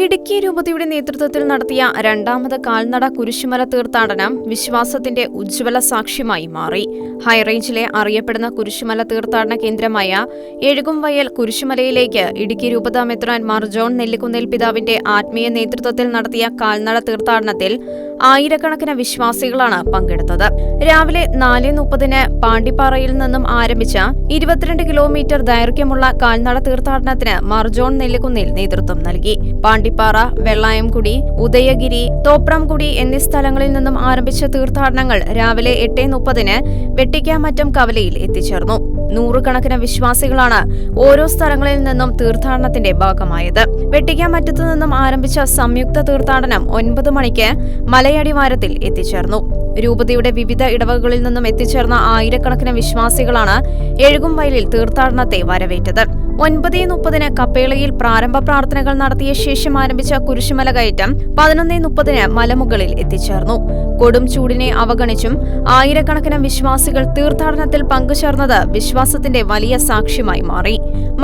ഇടുക്കി രൂപതയുടെ നേതൃത്വത്തിൽ നടത്തിയ രണ്ടാമത് കാൽനട കുരിശുമല തീർത്ഥാടനം വിശ്വാസത്തിന്റെ ഉജ്ജ്വല സാക്ഷ്യമായി മാറി. ഹൈറേഞ്ചിലെ അറിയപ്പെടുന്ന കുരിശുമല തീർത്ഥാടന കേന്ദ്രമായ എഴുകുംവയൽ കുരിശുമലയിലേക്ക് ഇടുക്കി രൂപത മെത്രാൻ മാർ ജോൺ നെല്ലിക്കുന്നേൽ പിതാവിന്റെ ആത്മീയ നേതൃത്വത്തിൽ നടത്തിയ കാൽനട തീർത്ഥാടനത്തിൽ ആയിരക്കണക്കിന് വിശ്വാസികളാണ് പങ്കെടുത്തത്. രാവിലെ നാല് മുപ്പതിന് പാണ്ടിപ്പാറയിൽ നിന്നും ആരംഭിച്ച ഇരുപത്തിരണ്ട് കിലോമീറ്റർ ദൈർഘ്യമുള്ള കാൽനട തീർത്ഥാടനത്തിന് മാർ ജോൺ നെല്ലിക്കുന്നിൽ നേതൃത്വം നൽകി. പാണ്ടിപ്പാറ വെള്ളായംകുടി ഉദയഗിരി തോപ്രാംകുടി എന്നീ സ്ഥലങ്ങളിൽ നിന്നും ആരംഭിച്ച തീർത്ഥാടനങ്ങൾ രാവിലെ എട്ട് മുപ്പതിന് വെട്ടിക്കാമറ്റം കവലയിൽ എത്തിച്ചേർന്നു. നൂറുകണക്കിന് വിശ്വാസികളാണ് ഓരോ സ്ഥലങ്ങളിൽ നിന്നും തീർത്ഥാടനത്തിന്റെ ഭാഗമായത്. വെട്ടിക്കാമറ്റത്തു നിന്നും ആരംഭിച്ച സംയുക്ത തീർത്ഥാടനം ഒൻപത് മണിക്ക് മലയടിവാരത്തിൽ എത്തിച്ചേർന്നു. രൂപതയുടെ വിവിധ ഇടവകകളിൽ നിന്നും എത്തിച്ചേർന്ന ആയിരക്കണക്കിന് വിശ്വാസികളാണ് എഴുകുംവയലിൽ തീർത്ഥാടനത്തെ വരവേറ്റത്. ഒൻപത് മുപ്പതിന് കപ്പേളയിൽ പ്രാരംഭ പ്രാർത്ഥനകൾ നടത്തിയ ശേഷം ആരംഭിച്ച കുരിശുമല കയറ്റം പതിനൊന്ന് മുപ്പതിന് മലമുകളിൽ എത്തിച്ചേർന്നു. കൊടും ചൂടിനെ അവഗണിച്ചും ആയിരക്കണക്കിന് വിശ്വാസികൾ തീർത്ഥാടനത്തിൽ പങ്കുചേർന്നത് വിശ്വാസത്തിന്റെ വലിയ സാക്ഷ്യമായി മാറി.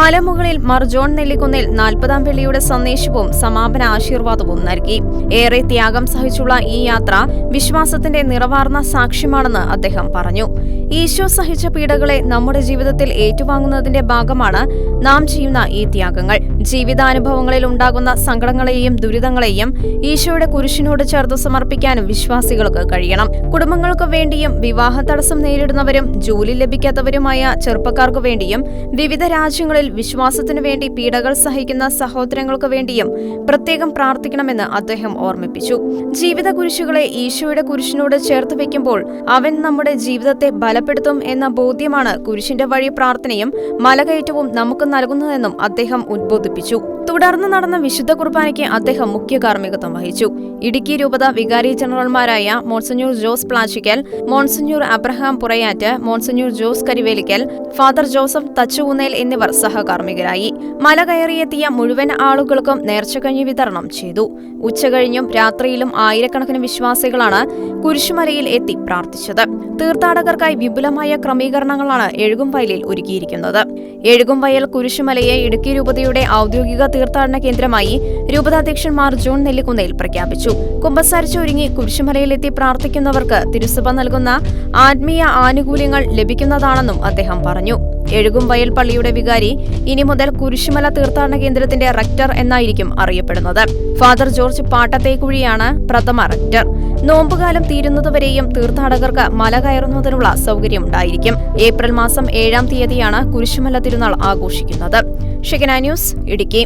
മലമുകളിൽ മർജോൺ നെല്ലിക്കുന്നിൽ നാൽപ്പതാം വെള്ളിയുടെ സന്ദേശവും സമാപന ആശീർവാദവും നൽകി. ഏറെ ത്യാഗം സഹിച്ചുള്ള ഈ യാത്ര വിശ്വാസത്തിന്റെ നിറവാർന്ന സാക്ഷ്യമാണെന്ന് അദ്ദേഹം പറഞ്ഞു. ഈശോ സഹിച്ച പീഡകളെ നമ്മുടെ ജീവിതത്തിൽ ഏറ്റുവാങ്ങുന്നതിന്റെ ഭാഗമാണ് നാം ചെയ്യുന്ന ഈ ത്യാഗങ്ങൾ. ജീവിതാനുഭവങ്ങളിൽ ഉണ്ടാകുന്ന സങ്കടങ്ങളെയും ദുരിതങ്ങളെയും ഈശോയുടെ കുരിശിനോട് ചേർത്ത് സമർപ്പിക്കാനും വിശ്വാസികൾക്ക് കഴിയണം. കുടുംബങ്ങൾക്ക് വേണ്ടിയും വിവാഹ തടസ്സം നേരിടുന്നവരും ജോലി ലഭിക്കാത്തവരുമായ ചെറുപ്പക്കാർക്ക് വേണ്ടിയും വിവിധ രാജ്യങ്ങളിൽ വിശ്വാസത്തിനു വേണ്ടി പീഡകൾ സഹിക്കുന്ന സഹോദരങ്ങൾക്ക് വേണ്ടിയും പ്രത്യേകം പ്രാർത്ഥിക്കണമെന്ന് അദ്ദേഹം ഓർമ്മിപ്പിച്ചു. ജീവിത കുരിശുകളെ ഈശോയുടെ കുരിശിനോട് ചേർത്ത് വെക്കുമ്പോൾ അവൻ നമ്മുടെ ജീവിതത്തെ ബലപ്പെടുത്തും എന്ന ബോധ്യമാണ് കുരിശിന്റെ വഴി പ്രാർത്ഥനയും മലകയറ്റവും നമുക്ക് നൽകുന്നതെന്നും അദ്ദേഹം ഉദ്ബോധിപ്പിച്ചു തുടർന്ന് നടന്ന വിശുദ്ധ കുർബാനയ്ക്ക് അദ്ദേഹം മുഖ്യ കാർമ്മികത്വം വഹിച്ചു. ഇടുക്കി രൂപത വികാരി ജനറൽമാരായ monsignor Jose Plachickal monsignor Abraham Purayattu monsignor Jose Karivelickal father Joseph Thachukunnel എന്നിവർ സഹകാർമ്മികരായി മല കയറിയെത്തിയ മുഴുവൻ ആളുകൾക്കും നേർച്ചകഴിഞ്ഞ് വിതരണം ചെയ്തു. ഉച്ചകഴിഞ്ഞും രാത്രിയിലും ആയിരക്കണക്കിന് വിശ്വാസികളാണ് കുരിശുമലയിൽ എത്തി പ്രാർത്ഥിച്ചത്. തീർത്ഥാടകർക്കായി വിപുലമായ ക്രമീകരണങ്ങളാണ് എഴുകുംവയലിൽ ഒരുക്കിയിരിക്കുന്നത്. എഴുകുംവയൽ കുരിശുമലയെ ഇടുക്കി രൂപതയുടെ ഔദ്യോഗിക തീർത്ഥാടന കേന്ദ്രമായി രൂപതാധ്യക്ഷൻ മാർ ജോൺ നെല്ലിക്കുന്നയിൽ പ്രഖ്യാപിച്ചു. കുമ്പസാരിച്ചൊരുങ്ങി കുരിശുമലയിലെത്തി പ്രാർത്ഥിക്കുന്നവർക്ക് തിരുസഭ നൽകുന്ന ആത്മീയ ആനുകൂല്യങ്ങൾ ലഭിക്കുന്നതാണെന്നും അദ്ദേഹം പറഞ്ഞു. എഴുകുംവയൽ പള്ളിയുടെ വികാരി ഇനി മുതൽ കുരിശുമല തീർത്ഥാടന കേന്ദ്രത്തിന്റെ റക്ടർ എന്നായിരിക്കും അറിയപ്പെടുന്നത്. ഫാദർ ജോർജ് പാട്ടത്തേക്കുഴിയാണ് പ്രഥമ റക്ടർ. നോമ്പുകാലം തീരുന്നതുവരെയും തീർത്ഥാടകർക്ക് മല കയറുന്നതിനുള്ള സൗകര്യമുണ്ടായിരിക്കും. ഏപ്രിൽ മാസം ഏഴാം തീയതിയാണ് കുരിശുമല തിരുനാൾ ആഘോഷിക്കുന്നത്. ഷിഗന ന്യൂസ് ഇടുക്കി